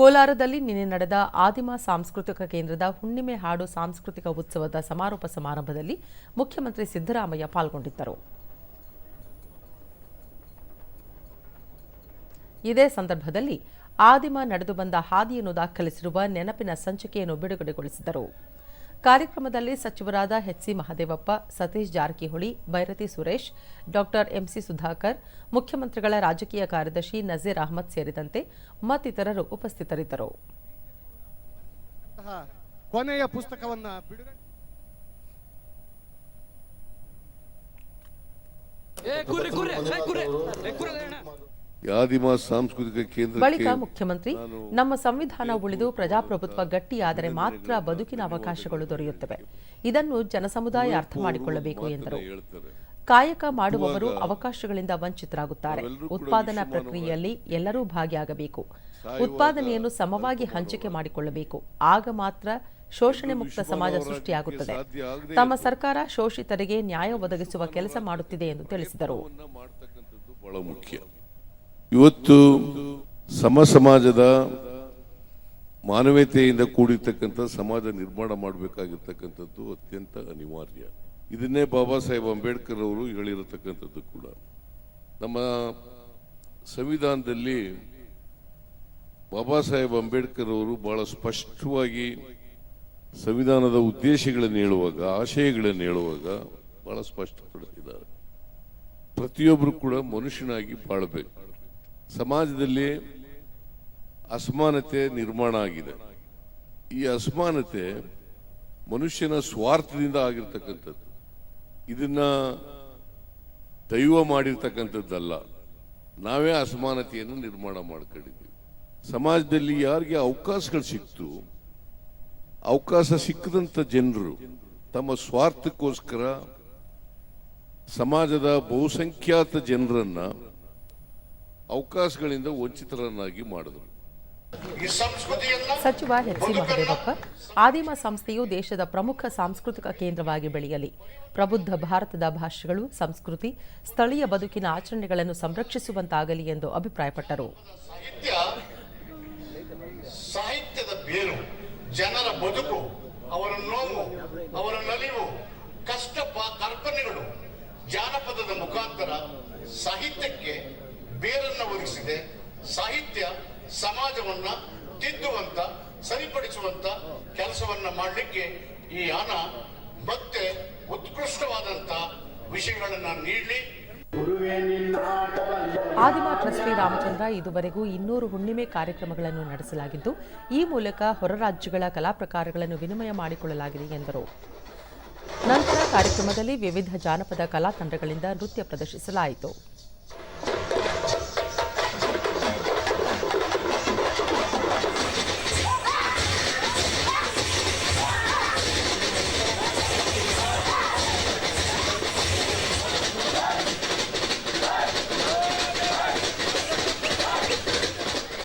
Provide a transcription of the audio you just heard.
ಕೋಲಾರದಲ್ಲಿ ನಿನ್ನೆ ನಡೆದ ಆದಿಮ ಸಾಂಸ್ಕೃತಿಕ ಕೇಂದ್ರದ ಹುಣ್ಣಿಮೆ ಹಾಡು ಸಾಂಸ್ಕೃತಿಕ ಉತ್ಸವದ ಸಮಾರೋಪ ಸಮಾರಂಭದಲ್ಲಿ ಮುಖ್ಯಮಂತ್ರಿ ಸಿದ್ದರಾಮಯ್ಯ ಪಾಲ್ಗೊಂಡಿದ್ದರು. ಇದೇ ಸಂದರ್ಭದಲ್ಲಿ ಆದಿಮ ನಡೆದು ಬಂದ ಹಾದಿಯನ್ನು ದಾಖಲಿಸಿರುವ ನೆನಪಿನ ಸಂಚಿಕೆಯನ್ನು ಬಿಡುಗಡೆಗೊಳಿಸಿದರು. ಕಾರ್ಯಕ್ರಮದಲ್ಲಿ ಸಚಿವರಾದ H C Mahadevappa Satish Jarkiholi Byrathi Suresh doctor MC Sudhakar ಮುಖ್ಯಮಂತ್ರಿಗಳ ರಾಜಕೀಯ ಕಾರ್ಯದರ್ಶಿ ನಜೀರ್ ಅಹಮದ್ ಸೇರಿದಂತೆ ಮತ್ತಿತರರು ಉಪಸ್ಥಿತರಿದ್ದರು ಕೊನೆಯ ಪುಸ್ತಕವನ್ನ ಬಿಡುಗಡೆ ಏ ಕುರಿ ಕುರಿ ಏ ಕುರಿ ಏ ಅಣ್ಣ ಆದಿಮ ಸಾಂಸ್ಕೃತಿಕ ಕೇಂದ್ರಕ್ಕೆ ಬಳಿಕ ಮುಖ್ಯಮಂತ್ರಿ ನಮ್ಮ ಸಂವಿಧಾನ ಉಳಿದು ಪ್ರಜಾಪ್ರಭುತ್ವ ಗಟ್ಟಿಯಾದರೆ ಮಾತ್ರ ಬದುಕಿನ ಅವಕಾಶಗಳು ದೊರೆಯುತ್ತವೆ. ಇದನ್ನು ಜನಸಮುದಾಯ ಅರ್ಥ ಮಾಡಿಕೊಳ್ಳಬೇಕು ಎಂದರು. ಕಾಯಕ ಮಾಡುವವರು ಅವಕಾಶಗಳಿಂದ ವಂಚಿತರಾಗುತ್ತಾರೆ. ಉತ್ಪಾದನಾ ಪ್ರಕ್ರಿಯೆಯಲ್ಲಿ ಎಲ್ಲರೂ ಭಾಗಿಯಾಗಬೇಕು. ಉತ್ಪಾದನೆಯನ್ನು ಸಮವಾಗಿ ಹಂಚಿಕೆ ಮಾಡಿಕೊಳ್ಳಬೇಕು. ಆಗ ಮಾತ್ರ ಶೋಷಣೆ ಮುಕ್ತ ಸಮಾಜ ಸೃಷ್ಟಿಯಾಗುತ್ತದೆ. ತಮ್ಮ ಸರ್ಕಾರ ಶೋಷಿತರಿಗೆ ನ್ಯಾಯ ಒದಗಿಸುವ ಕೆಲಸ ಮಾಡುತ್ತಿದೆ ಎಂದು ತಿಳಿಸಿದರು. ಇವತ್ತು ಸಮ ಸಮಾಜದ ಮಾನವೀಯತೆಯಿಂದ ಕೂಡಿರ್ತಕ್ಕಂಥ ಸಮಾಜ ನಿರ್ಮಾಣ ಮಾಡಬೇಕಾಗಿರ್ತಕ್ಕಂಥದ್ದು ಅತ್ಯಂತ ಅನಿವಾರ್ಯ. ಇದನ್ನೇ ಬಾಬಾ ಸಾಹೇಬ್ ಅಂಬೇಡ್ಕರ್ ಅವರು ಹೇಳಿರತಕ್ಕಂಥದ್ದು ಕೂಡ. ನಮ್ಮ ಸಂವಿಧಾನದಲ್ಲಿ ಬಾಬಾ ಸಾಹೇಬ್ ಅಂಬೇಡ್ಕರ್ ಅವರು ಬಹಳ ಸ್ಪಷ್ಟವಾಗಿ ಸಂವಿಧಾನದ ಉದ್ದೇಶಗಳನ್ನು ಹೇಳುವಾಗ, ಆಶಯಗಳನ್ನು ಹೇಳುವಾಗ ಬಹಳ ಸ್ಪಷ್ಟಪಡಿಸಿದ್ದಾರೆ. ಪ್ರತಿಯೊಬ್ಬರು ಕೂಡ ಮನುಷ್ಯನಾಗಿ ಬಾಳಬೇಕು. ಸಮಾಜದಲ್ಲಿ ಅಸಮಾನತೆ ನಿರ್ಮಾಣ ಆಗಿದೆ. ಈ ಅಸಮಾನತೆ ಮನುಷ್ಯನ ಸ್ವಾರ್ಥದಿಂದ ಆಗಿರ್ತಕ್ಕಂಥದ್ದು. ಇದನ್ನ ದೈವ ಮಾಡಿರ್ತಕ್ಕಂಥದ್ದಲ್ಲ. ನಾವೇ ಅಸಮಾನತೆಯನ್ನು ನಿರ್ಮಾಣ ಮಾಡ್ಕೊಂಡಿದ್ದೀವಿ. ಸಮಾಜದಲ್ಲಿ ಯಾರಿಗೆ ಅವಕಾಶಗಳು ಸಿಕ್ತು, ಅವಕಾಶ ಸಿಕ್ಕದಂತ ಜನರು ತಮ್ಮ ಸ್ವಾರ್ಥಕ್ಕೋಸ್ಕರ ಸಮಾಜದ ಬಹುಸಂಖ್ಯಾತ ಜನರನ್ನ ಅವಕಾಶಗಳಿಂದ ವಂಚಿತರನ್ನಾಗಿ ಮಾಡಿದ್ರು. ಸಚಿವ ಎಚ್ ಸಿ ಮಹದೇವಪ್ಪ ಆದಿಮ ಸಂಸ್ಥೆಯು ದೇಶದ ಪ್ರಮುಖ ಸಾಂಸ್ಕೃತಿಕ ಕೇಂದ್ರವಾಗಿ ಬೆಳೆಯಲಿ. ಪ್ರಬುದ್ಧ ಭಾರತದ ಭಾಷೆಗಳು ಸಂಸ್ಕೃತಿ ಸ್ಥಳೀಯ ಬದುಕಿನ ಆಚರಣೆಗಳನ್ನು ಸಂರಕ್ಷಿಸುವಂತಾಗಲಿ ಎಂದು ಅಭಿಪ್ರಾಯಪಟ್ಟರು. ಸಾಹಿತ್ಯದ ಬೇರು ಜನರ ಬದುಕು ಅವರ ನೋವು ಅವರ ನಲಿವು ಕಷ್ಟ ಕಲ್ಪನೆಗಳು ಜಾನಪದದ ಮುಖಾಂತರ ಸಾಹಿತ್ಯಕ್ಕೆ ಬೇರನ್ನ ಒದಗಿಸಿದೆ ಸಾಹಿತ್ಯ ಸಮಾಜವನ್ನ ತಿದ್ದುವಂತ, ಸರಿಪಡಿಸುವಂತ ಕೆಲಸವನ್ನ ಮಾಡಲಿಕ್ಕೆ ಈ ಯಾನ ಮತ್ತೆ ಉತ್ಕೃಷ್ಟವಾದಂತ ವಿಷಯಗಳನ್ನ ನೀಡಲಿ. ಆದಿಮ ಟ್ರಸ್ಟಿ ರಾಮಚಂದ್ರ, ಇದುವರೆಗೂ ಇನ್ನೂರು ಹುಣ್ಣಿಮೆ ಕಾರ್ಯಕ್ರಮಗಳನ್ನು ನಡೆಸಲಾಗಿದ್ದು, ಈ ಮೂಲಕ ಹೊರ ರಾಜ್ಯಗಳ ಕಲಾ ಪ್ರಕಾರಗಳನ್ನು ವಿನಿಮಯ ಮಾಡಿಕೊಳ್ಳಲಾಗಿದೆ ಎಂದರು. ನಂತರ ಕಾರ್ಯಕ್ರಮದಲ್ಲಿ ವಿವಿಧ ಜಾನಪದ ಕಲಾ ತಂಡಗಳಿಂದ ನೃತ್ಯ ಪ್ರದರ್ಶಿಸಲಾಯಿತು.